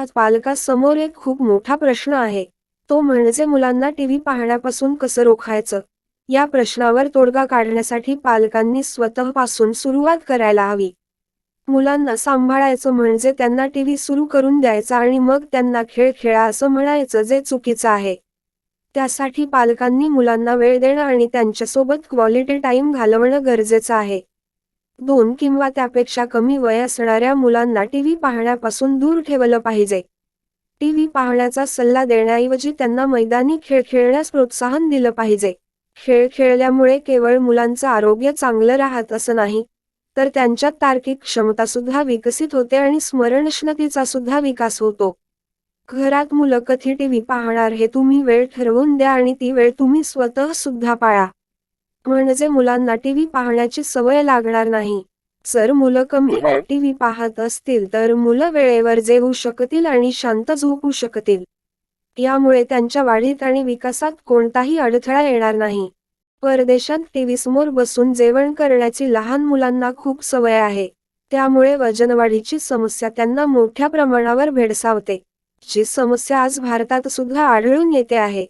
आज पालकासमोर एक खूप मोठा प्रश्न आहे. तो म्हणजे मुलांना टीव्ही पाहण्यापासून कसं रोखायचं? या प्रश्नावर तोडगा काढण्यासाठी पालकांनी स्वतःपासून सुरुवात करायला हवी. मुलांना सांभाळायचं म्हणजे त्यांना टीव्ही सुरू करून द्यायचा आणि मग त्यांना खेळ खेळा असं म्हणायचं जे चुकीचं आहे. त्यासाठी पालकांनी मुलांना वेळ देणं आणि त्यांच्यासोबत क्वालिटी टाईम घालवणं गरजेचं आहे. दोन किंवा त्यापेक्षा कमी वय असणाऱ्या मुलांना टीव्ही पाहण्यापासून दूर ठेवलं पाहिजे. टीव्ही पाहण्याचा सल्ला देण्याऐवजी त्यांना मैदानी खेळ खेळण्यास प्रोत्साहन दिलं पाहिजे. खेळ खेळल्यामुळे केवळ मुलांचं आरोग्य चांगलं राहत असं नाही तर त्यांच्यात तार्किक क्षमता सुद्धा विकसित होते आणि स्मरणशक्तीचा सुद्धा विकास होतो. घरात मुलं कथी टीव्ही पाहणार हे तुम्ही वेळ ठरवून द्या आणि ती वेळ तुम्ही स्वतः सुद्धा पाळा. म्हणजे मुलांना टीव्ही पाहण्याची सवय लागणार नाही. जर मुलं कमी टीव्ही पाहत असतील तर मुलं वेळेवर जेवू शकतील आणि शांत झोपू शकतील. यामुळे त्यांच्या वाढीत आणि विकासात कोणताही अडथळा येणार नाही. परदेशात टीव्ही समोर बसून जेवण करण्याची लहान मुलांना खूप सवय आहे. त्यामुळे वजनवाढीची समस्या त्यांना मोठ्या प्रमाणावर भेडसावते. जी समस्या आज भारतात सुद्धा आढळून येते आहे.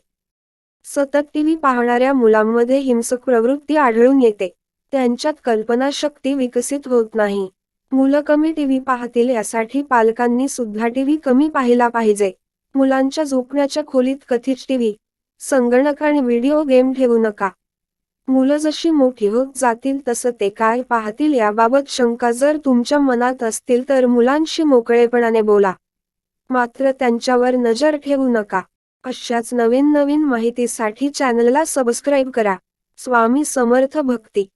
सतत टीव्ही पाहणाऱ्या मुलांमध्ये हिंसक प्रवृत्ती आढळून येते. त्यांच्यात कल्पनाशक्ती विकसित होत नाही. मुलं कमी टीव्ही पाहतील यासाठी पालकांनी सुद्धा टीव्ही कमी पाहिला पाहिजे. मुलांच्या झोपण्याच्या खोलीत कथित टीव्ही संगणक आणि व्हिडिओ गेम ठेवू नका. मुलं जशी मोठी होत जातील तसं ते काय पाहतील याबाबत शंका जर तुमच्या मनात असतील तर मुलांशी मोकळेपणाने बोला. मात्र त्यांच्यावर नजर ठेवू नका. अशाच नवीन नवीन माहितीसाठी चॅनलला सबस्क्राईब करा. स्वामी समर्थ भक्ती.